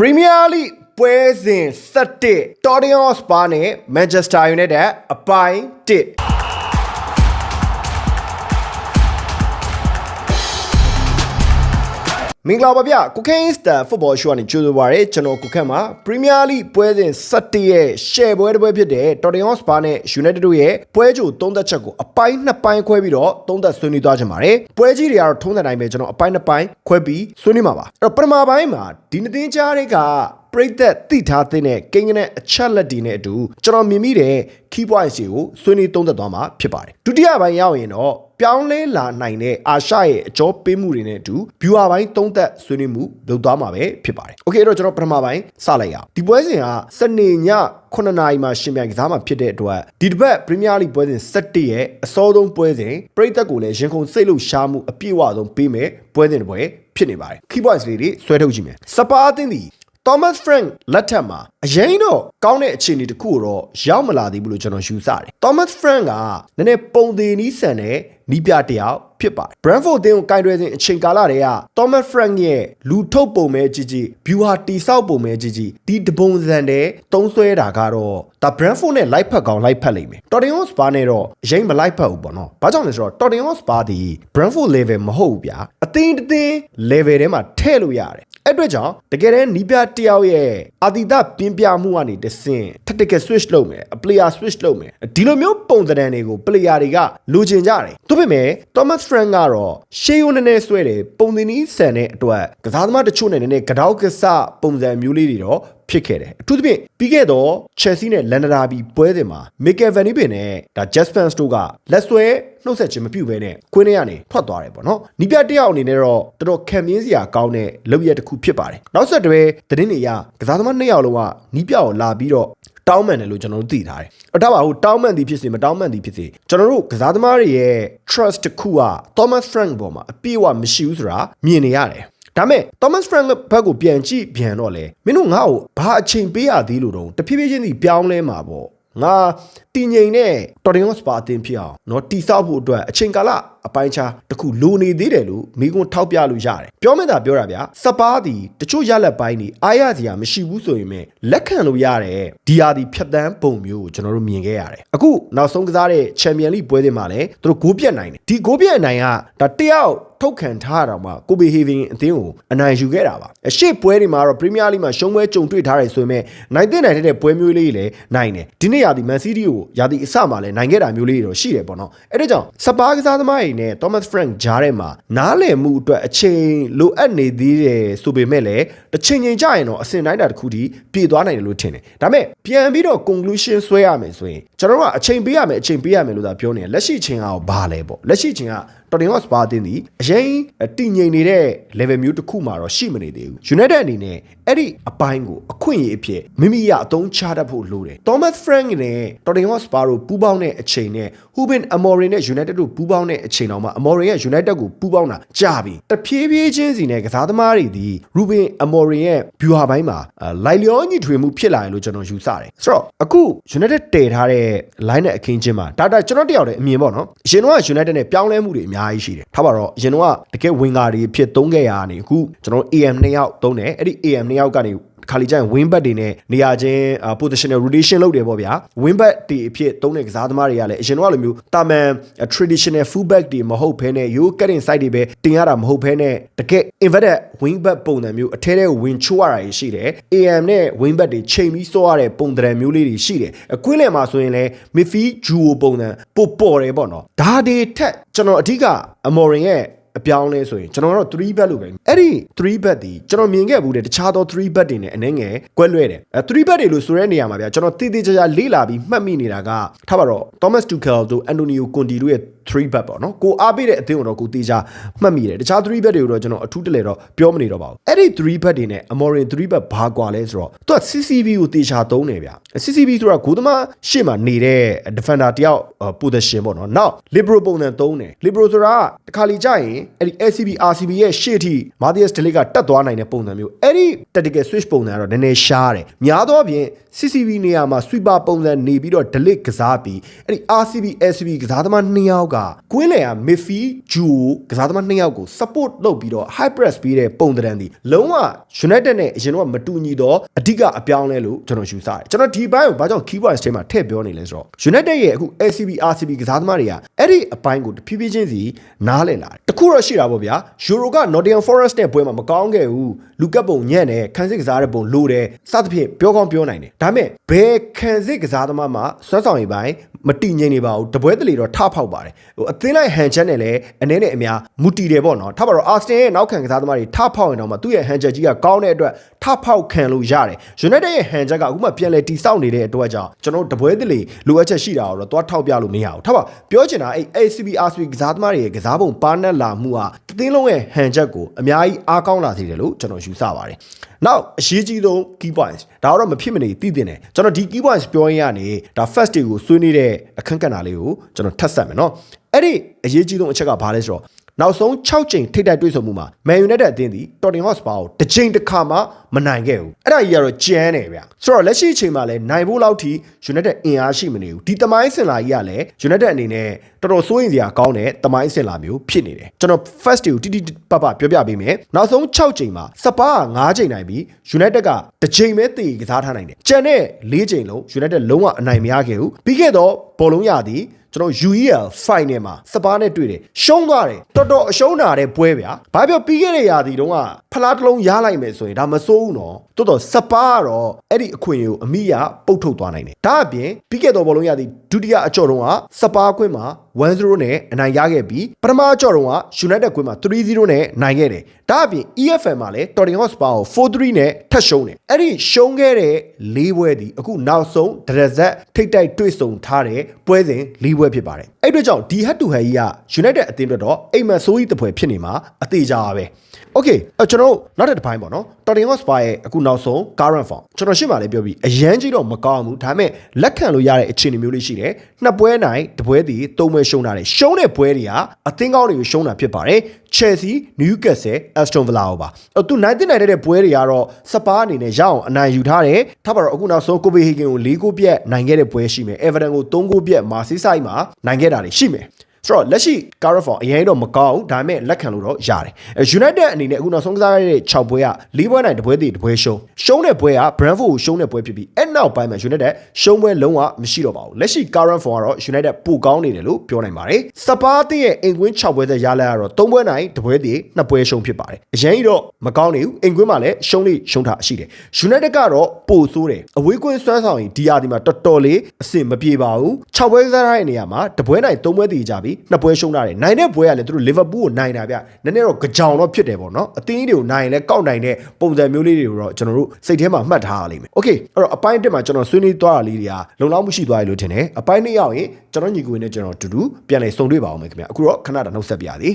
ပရီးမီးယားလိပွဲစဉ်7 Tottenham Hotspur နဲ့ Manchester United အပိုင်း1 မင်္ဂလာပါဗျကုခင်းစတာဖုတ်ဘောရှိုးကနေကြိုဆိုပါရစေကျွန်တော်ကုခန့်ပါပရီးမီးယားလိပွဲစဉ်7ရဲ့ရှယ်ပွဲတစ်ပွဲဖြစ်တဲ့ Tottenham Hotspur နဲ့ United တို့ရဲ့ပွဲကြိုသုံးသက်ချက်ကိုအပိုင်းနှစ်ပိုင်းခွဲပြီးတော့သုံးသက်ဆွေးနွေးသွားကြပါတယ်ပွဲကြီးတွေကတော့ထုံးတဲ့တိုင်းပဲကျွန်တော်အပိုင်းနှစ်ပိုင်းခွဲပြီးဆွေးနွေးမှာပါအဲ့တော့ပထမပိုင်းမှာဒီနှစ်သင်းကြားတွေကပရိသတ်တိထားတဲ့ကိန်းနဲ့အချက်လက်တွေနဲ့အတူကျွန်တော်မြင်မိတဲ့ key points တွေကိုဆွေးနွေးသုံးသပ်သွားမှာဖြစ်ပါတယ်ဒုတိယပိုင်းရောက်ရင်တော့ ပြောင်းလဲလာနိုင်တဲ့အာရှရဲ့အကျော်ပေးမှုတွေနဲ့အတူ viewer ပိုင်းသုံးသက်ဆွေးနွေးမှုလုပ်သွားမှာပဲဖြစ်ပါတယ်။ Okay အဲ့တော့ကျွန်တော်ပထမပိုင်းစလိုက်ရအောင်ဒီပွဲစဉ်ကစနေည9နာရီမှာရှင်ပြိုင်ကစားမှာဖြစ်တဲ့အတွက်ဒီတစ်ပတ်ပရီးမီးယားလိပွဲစဉ်17ရဲ့အစောဆုံးပွဲစဉ်ပရိသတ်ကိုလည်းရင်ခုန်စိတ်လှုပ်ရှားမှုအပြည့်အဝဆုံးပေးမယ်ပွဲစဉ်တစ်ပွဲဖြစ်နေပါတယ်။ key points လေးတွေဆွဲထုတ်ကြည့်မယ်။စပါအသင်းဒီ Thomas Frank လက်ထက်မှာအရင်တော့ကောင်းတဲ့အခြေအနေတစ်ခုကိုတော့ရောက်မလာသေးဘူးလို့ကျွန်တော်ယူဆတယ်။ Thomas Frank ကနည်းနည်းပုံသေးနီးဆန်တဲ့ နီးပြတစ်ယောက်ဖြစ်ပါတယ်။ Brentford တင်းကိုကင်တွယ်စဉ်အချိန်ကာလတည်းက Thomas Frank ရဲ့လူထုတ်ပုံပဲကြီးကြီး view ဟာတိဆောက်ပုံပဲကြီးကြီးဒီတပုံစံတဲ့သုံးဆွဲတာကတော့ဒါ Brentford နဲ့လိုက်ဖက်ကောင်းလိုက်ဖက်လိမ့်မယ်။ Tottenham Hotspur နဲ့တော့အရင်မလိုက်ဖက်ဘူးပေါ့နော်။ဘာကြောင့်လဲဆိုတော့ Tottenham Hotspur ဒီ Brentford level မဟုတ်ဘူးဗျာ။အသင်းတစ်သင်း level ထဲမှာထည့်လို့ရတယ်။ အဲ့အတွက်ကြောင့်တကယ်တမ်းနီးပြတယောက်ရဲ့အာတိတပြင်းပြမှုကနေတဆင့် tactical switch လုပ်မယ်အ player switch လုပ်မယ်ဒီလိုမျိုးပုံသဏ္ဍာန်တွေကို player တွေကလိုချင်ကြတယ်သူပေမဲ့ Thomas Frank ကတော့ရှေးရိုးနည်းနည်းဆွဲတယ်ပုံသင်ဤဆန်တဲ့အတွက်ကစားသမားတချို့နဲ့နည်းနည်းကတောက်ကဆပုံစံမျိုးလေးတွေတော့ ဖြစ်ခဲ့တယ်အထူးသဖြင့်ပြီးခဲ့တော့ Chelsea နဲ့ London Derby ပွဲစဉ်မှာ Mikel Van Dijk နဲ့ဒါ Jasper Stoke ကလက်ဆွဲနှုတ်ဆက်ခြင်းမပြုဘဲနဲ့ကွင်းထဲကနေထွက်သွားတယ်ပေါ့နော်။နီးပြတယောက်အနေနဲ့တော့တော်တော်ခံမြင်းစရာကောင်းတဲ့လုပ်ရက်တစ်ခုဖြစ်ပါတယ်။နောက်ဆက်တွဲသတင်းတွေအရကစားသမားနှစ်ယောက်လုံးကနီးပြကိုလာပြီးတော့တောင်းမှန်တယ်လို့ကျွန်တော်တို့သိထားတယ်။အတော့ပါဟိုတောင်းမှန်သည်ဖြစ်စေမတောင်းမှန်သည်ဖြစ်စေကျွန်တော်တို့ကစားသမားတွေရဲ့ trust တစ်ခုက Thomas Frank ပေါ်မှာအပြည့်အဝမရှိဘူးဆိုတာမြင်နေရတယ်။ ဒါမဲ့ Thomas Frank ဘက်ကိုပြန်ကြည့်ပြန်တော့လေမင်းတို့ငါ့ကိုဘာအချိန်ပေးရသေးလို့တော့တဖြည်းဖြည်းချင်းစီပြောင်းလဲမှာပေါ့ငါတည်ငြိမ်တဲ့တော်တင်ဟော့စပါအတင်းဖြစ်အောင်เนาะတိဆောက်ဖို့အတွက်အချိန်ကာလ အပိုင်းခြားတစ်ခုလိုနေသေးတယ်လို့မိကွန်းထောက်ပြလို့ရတယ်ပြောမဲ့တာပြောတာဗျာစပါးဒီတချို့ရလက်ပိုင်းဒီအားရစရာမရှိဘူးဆိုရင်ပဲလက်ခံလို့ရတယ်ဒီဟာဒီဖြတ်တန်းပုံမျိုးကိုကျွန်တော်တို့မြင်ခဲ့ရတယ်အခုနောက်ဆုံးကစားတဲ့ချန်ပီယံလိပွဲစဉ်မှာလည်းသူတို့ဂိုးပြတ်နိုင်တယ်ဒီဂိုးပြတ်နိုင်ကဒါတယောက်ထုတ်ခံထားတာမှာကိုဘေဟေဗင်အသင်းကိုအနိုင်ယူခဲ့တာပါအရှိပွဲတွေမှာတော့ပရီးမီးယားလိမှာရှုံးပွဲကြုံတွေ့ထားတယ်ဆိုပေမဲ့နိုင်တဲ့နိုင်တဲ့ပွဲမျိုးလေးတွေလည်းနိုင်တယ်ဒီနေ့ရာသီမန်စီးတီးကိုရာသီအစမှာလည်းနိုင်ခဲ့တာမျိုးလေးတွေတော့ရှိတယ်ပေါ့နော်အဲ့ဒါကြောင့်စပါးကစားသမားတွေနဲ့ Thomas Frank ဂျားထဲမှာနားလည်မှုအတွက်အချိန်လိုအပ်နေသေးတယ်ဆိုပေမဲ့လည်းတစ်ချိန်ချိန်ကြာရင်တော့အစင်တိုင်းတာတစ်ခုတည်းပြေသွားနိုင်တယ်လို့ထင်တယ်ဒါပေမဲ့ပြန်ပြီးတော့ conclusion ဆွဲရမယ်ဆိုရင်ကျွန်တော်တို့ကအချိန်ပေးရမယ်အချိန်ပေးရမယ်လို့သာပြောနေတယ်လက်ရှိချိန်ကဘာလဲပေါ့လက်ရှိချိန်က တော်တင်ဟော့စပါတင်းဒီအရင်တည်ငြိမ်နေတဲ့ level မျိုးတစ်ခုမှတော့ရှိမနေသေးဘူး United အနေနဲ့အဲ့ဒီအပိုင်းကိုအခွင့်အရေးအဖြစ်မိမိရအသုံးချတတ်ဖို့လိုတယ် Thomas Frank နဲ့တော်တင်ဟော့စပါတို့ပူးပေါင်းတဲ့အချိန်နဲ့ Ruben Amorim နဲ့ United တို့ပူးပေါင်းတဲ့အချိန်တော့မှ Amorim ရဲ့ United ကိုပူးပေါင်းတာကြာပြီတဖြည်းဖြည်းချင်းစီနဲ့ကစားသမားတွေဒီ Ruben Amorim ရဲ့ viewer ဘိုင်းမှာလိုက်လျောညီထွေမှုဖြစ်လာတယ်လို့ကျွန်တော်ယူဆတယ်ဆိုတော့အခု United တည်ထားတဲ့ line နဲ့အခင်းချင်းမှာဒါဒါကျွန်တော်တယောက်တည်းအမြင်ပေါ့နော်အရင်တော့ United နဲ့ပြောင်းလဲမှုတွေအများကြီးရှိတယ်ထားပါတော့အရင်တော့တကယ်ဝင်ကာတွေဖြစ်သုံးခဲ့ရတာနေအခုကျွန်တော် AM 2ယောက်သုံးတယ်အဲ့ဒီ AM 2ယောက်ကနေခါလီကျရင် wing back တွေနဲ့နေရာချင်း positional rotation လုပ်တယ်ပေါ့ဗျာ wing back တွေအဖြစ်သုံးတဲ့ကစားသမားတွေကလည်းအရင်တော့လိုမျိုးတာမန် traditional full back တွေမဟုတ်ဘဲနဲ့ yo cutting side တွေပဲတင်ရတာမဟုတ်ဘဲနဲ့တကယ် inverted wing back ပုံစံမျိုးအထဲထဲဝင်ချိုးရတာရှိတယ် AM နဲ့ wing back တွေချိန်ပြီးစောရတဲ့ပုံစံမျိုးလေးတွေရှိတယ်အကွင်းလယ်မှာဆိုရင်လည်း midfield duo ပုံစံပို့ပေါ်တယ်ပေါ့နော်ဒါတွေထက်ကျွန်တော်အဓိကအမော်ရင်ရဲ့ အပြောင်းလဲဆိုရင်ကျွန်တော်ကတော့3 bet လို့ပဲအဲ့ဒီ3 bet ဒီကျွန်တော်မြင်ခဲ့ဘူးတဲ့တခြားသော3 bet တွေနဲ့အနှဲငယ်ကွဲလွဲတယ်အဲ3 bet တွေလို့ဆိုတဲ့နေရာမှာဗျာကျွန်တော်တည်တည်ကြကြလေးလာပြီးမှတ်မိနေတာကထားပါတော့ Thomas Tuchel တို့ Antonio Conte တို့ရဲ့ 3 bet ပေါ့နော်ကိုအားပေးတဲ့အသင်းကိုတော့ကိုတေးချာမှတ်မိတယ်တခြား3 bet တွေကိုတော့ကျွန်တော်အထူးတလဲတော့ပြောမနေတော့ပါဘူးအဲ့ဒီ3 bet တွေနဲ့ Amorin 3 bet ဘာကွာလဲဆိုတော့သူက CCV ကိုတေးချာသုံးတယ်ဗျာ CCV ဆိုတာဂိုးသမားရှေ့မှာနေတဲ့ defender တယောက် position ပေါ့နော်နောက် liberal ပုံစံသုံးတယ် liberal ဆိုတာတခါလီကြရင်အဲ့ဒီ SCB RCB ရဲ့ရှေ့ထိ Matthias De Ligt ကတက်သွားနိုင်တဲ့ပုံစံမျိုးအဲ့ဒီ tactical switch ပုံစံကတော့နည်းနည်းရှားတယ်များသောအားဖြင့် CCV နေရာမှာ sweeper ပုံစံနေပြီးတော့ De Ligt ကစားပြီးအဲ့ဒီ RCB SCB ကစားသမားနှစ်ယောက်ကကွင်းလယ်ကမစ်ဖီဂျူကစားသမားနှစ်ယောက်ကို support လုပ်ပြီးတော့ high press ပေးတဲ့ပုံသဏ္ဍာန်ဒီလုံးဝ United နဲ့အရင်တော့မတူညီတော့အဓိကအပြောင်းလဲလို့ကျွန်တော်ယူဆတယ်ကျွန်တော်ဒီဘိုင်းကိုဘာကြောင့် keywords ထဲမှာထည့်ပြောနေလဲဆိုတော့ United ရဲ့အခု ACB RCB ကစားသမားတွေကအဲ့ဒီအပိုင်းကိုတဖြည်းဖြည်းချင်းစီနားလည်လာတယ်တခုတော့ရှိတာပေါ့ဗျာ Euro က Nottingham Forest နဲ့ပွဲမှာမကောင်းခဲ့ဘူးလူကပ်ပုံညံ့တယ်ခန်းစစ်ကစားတဲ့ပုံလိုတယ်စသဖြင့်ပြောကောင်းပြောနိုင်တယ်ဒါပေမဲ့ဘယ်ခန်းစစ်ကစားသမားမှစွမ်းဆောင်ရည်ပိုင်းမတိငိမ့်နေပါဘူးတပွဲတလေတော့ထဖောက်ပါတယ်ဟိုအသင်းလိုက်ဟန်ချက်နဲ့လည်းအနေနဲ့အများမူတီတယ်ပေါ့နော်ထားပါတော့ Arsenal ရဲ့နောက်ခံကစားသမားတွေထဖောက်ရင်တော့မှသူ့ရဲ့ဟန်ချက်ကြီးကကောင်းတဲ့အတွက်ထဖောက်ခံလို့ရတယ် United ရဲ့ဟန်ချက်ကအခုမှပြန်လဲတိစောက်နေတဲ့အတွက်ကြောင့်ကျွန်တော်တို့တပွဲတလေလိုအပ်ချက်ရှိတာတော့သွားထောက်ပြလို့မရဘူးထားပါပြောချင်တာအဲ့ ACB RCB ကစားသမားတွေရဲ့ကစားပုံပါနက်လာမှုဟာတ သင်းလုံးရဲ့ဟန်ချက်ကိုအများကြီးအားကောင်းလာစေတယ်လို့ကျွန်တော်ယူဆပါတယ်နောက်အရေးကြီးဆုံး key points ဒါတော့မဖြစ်မနေသိတင်တယ်ကျွန်တော်ဒီ key points ပြောရင်းကနေဒါ first day ကိုဆွေးနွေးတဲ့အခန်းကဏ္ဍလေးကိုကျွန်တော်ထပ်ဆက်မယ်နော်အဲ့ဒီအရေးကြီးဆုံးအချက်ကဘာလဲဆိုတော့ နောက်ဆုံး6ချိန်ထိပ်တိုက်တွေ့ဆုံမှုမှာ Man United အသင်းသည် Tottenham Hotspur ကိုတစ်ချိန်တစ်ခါမှမနိုင်ခဲ့ဘူးအဲ့ဒါကြီးကတော့ကြမ်းတယ်ဗျဆိုတော့လက်ရှိအချိန်မှာလည်းနိုင်ဖို့လောက်ထိ United အင်အားရှိမနေဘူးဒီတမိုင်းစင်လာကြီးကလည်း United အနေနဲ့တော်တော်စိုးရင်စရာကောင်းတဲ့တမိုင်းစင်လာမျိုးဖြစ်နေတယ်ကျွန်တော် first day ကိုတိတိပပပြောပြပေးမယ်နောက်ဆုံး6ချိန်မှာစပါးက9ချိန်နိုင်ပြီး United ကတစ်ချိန်ပဲတည်ကစားထားနိုင်တယ်ကျန်တဲ့4ချိန်လုံး United လုံးဝအနိုင်မရခဲ့ဘူးပြီးခဲ့တော့ဘောလုံးရသည် ကျွန်တော် UEL final မှာစပါးနဲ့တွေ့တယ်ရှုံးသွားတယ်တော်တော်အရှုံးနာတဲ့ပွဲဗျာဘာပြောပြီးခဲ့တဲ့ရာသီတုန်းကဖ လားတစ်လုံးရလိုက်မယ်ဆိုရင်ဒါမစိုးဘူးနော်တော်တော်စပါးကတော့အဲ့ဒီအခွင့်အရေးကိုအမိရပုတ်ထုတ်သွားနိုင်တယ်ဒါအပြင်ပြီးခဲ့တော့ဘောလုံးရသီဒုတိယအကြော့တုန်းကစပါးခွင့်မှာ1-0နဲ့အနိုင်ရခဲ့ပြီးပထမအကြော့တုန်းက United ခွင့်မှာ3-0နဲ့နိုင်ခဲ့တယ်ဒါအပြင် EFL မှာလည်း Tottenham Hotspur ကို4-3နဲ့ထပ်ရှုံးတယ်အဲ့ဒီရှုံးခဲ့တဲ့၄ပွဲဒီအခုနောက်ဆုံးဒရဇက်ထိတ်တိုက်တွေ့ဆုံထားတဲ့ပွဲစဉ်၄ပွဲဖြစ်ပါတယ်အဲ့အတွက်ကြောင့်ဒီ head to head ကြီးက United အသင်းအတွက်တော့အိမ်မက်ဆိုးကြီးတစ်ပွဲဖြစ်နေမှာအသေးကြပါပဲ Okay အဲ့ကျွန်တော်တို့နောက်တစ်ပိုင်းပေါ့နော် Tottenham Hotspur ရဲ့အခုနောက်ဆုံး current form ကျွန်တော်ရှင်းပါလေပြောပြီးအရန်ကြီးတော့မကောင်းဘူးဒါပေမဲ့လက်ခံလို့ရတဲ့အခြေအနေမျိုးလေးရှိတယ်နှစ်ပွဲနိုင်တစ်ပွဲတည်သုံးပွဲရှုံးတာတယ်ရှုံးတဲ့ပွဲတွေကအသင်းကောင်းတွေကိုရှုံးတာဖြစ်ပါတယ် Chelsea Newcastle Aston Villa ဟောပါအဲ့သူနိုင်တဲ့နိုင်တဲ့ပွဲတွေကတော့စပါးအနေနဲ့ရအောင်အနိုင်ယူထားတယ်ထားပါတော့အခုနောက်ဆုံး Copenhagen ကို၄ဂိုးပြတ်နိုင်ခဲ့တဲ့ပွဲရှိမယ် Everton ကို၃ဂိုးပြတ် Merseyside မှာနိုင်ခဲ့တာတွေရှိမယ် ဆိုတော့လက်ရှိ current form အရင်တော့မကောင်းဘူးဒါပေမဲ့လက်ခံလို့တော့ရတယ်အဲ United အနေနဲ့အခုနောက်ဆုံးကစားရတဲ့6ပွဲက၄ပွဲနိုင်တစ်ပွဲတည်တစ်ပွဲရှုံးရှုံးတဲ့ပွဲက Brentford ကိုရှုံးတဲ့ပွဲဖြစ်ပြီးအဲ့နောက်ပိုင်းမှာ United ရှုံးပွဲလုံးဝမရှိတော့ပါဘူးလက်ရှိ current form ကတော့ United ပိုကောင်းနေတယ်လို့ပြောနိုင်ပါတယ်စပါးတဲ့ရဲ့အိမ်ကွင်း6ပွဲသက်ရလာကတော့3ပွဲနိုင်တစ်ပွဲတည်2ပွဲရှုံးဖြစ်ပါတယ်အရင်ကတော့မကောင်းနေဘူးအိမ်ကွင်းမှာလည်းရှုံးလေးရှုံးတာရှိတယ် United ကတော့ ပိုဆိုးတယ်အဝေးကွင်းစွမ်းဆောင်ရင်ဒီယာဒီမှာတော်တော်လေးအဆင်မပြေပါဘူး6ပွဲကစားရတဲ့နေရာမှာတပွဲနိုင်3ပွဲတည်ကြပြီး2ပွဲရှုံးတာတယ်နိုင်တဲ့ပွဲကလည်းသူတို့လီဗာပူးကိုနိုင်တာဗျနည်းနည်းတော့ကြောင်တော့ဖြစ်တယ်ပေါ့နော်အသင်းကြီးတွေကိုနိုင်ရင်လည်းကောက်နိုင်တဲ့ပုံစံမျိုးလေးတွေကိုတော့ကျွန်တော်တို့စိတ်ထဲမှာမှတ်ထားရလိမ့်မယ်โอเคအဲ့တော့အပိုင်းတစ်မှာကျွန်တော်ဆွေးနွေးသွားတာလေးတွေကလုံလောက်မှုရှိသွားပြီလို့ထင်တယ်အပိုင်းနှစ်ရောက်ရင်ကျွန်တော်ညီကိုနဲ့ကျွန်တော်တူတူပြန်လည်ဆုံတွေ့ပါအောင်မယ်ခင်ဗျအခုတော့ခဏတာနှုတ်ဆက်ပြသည်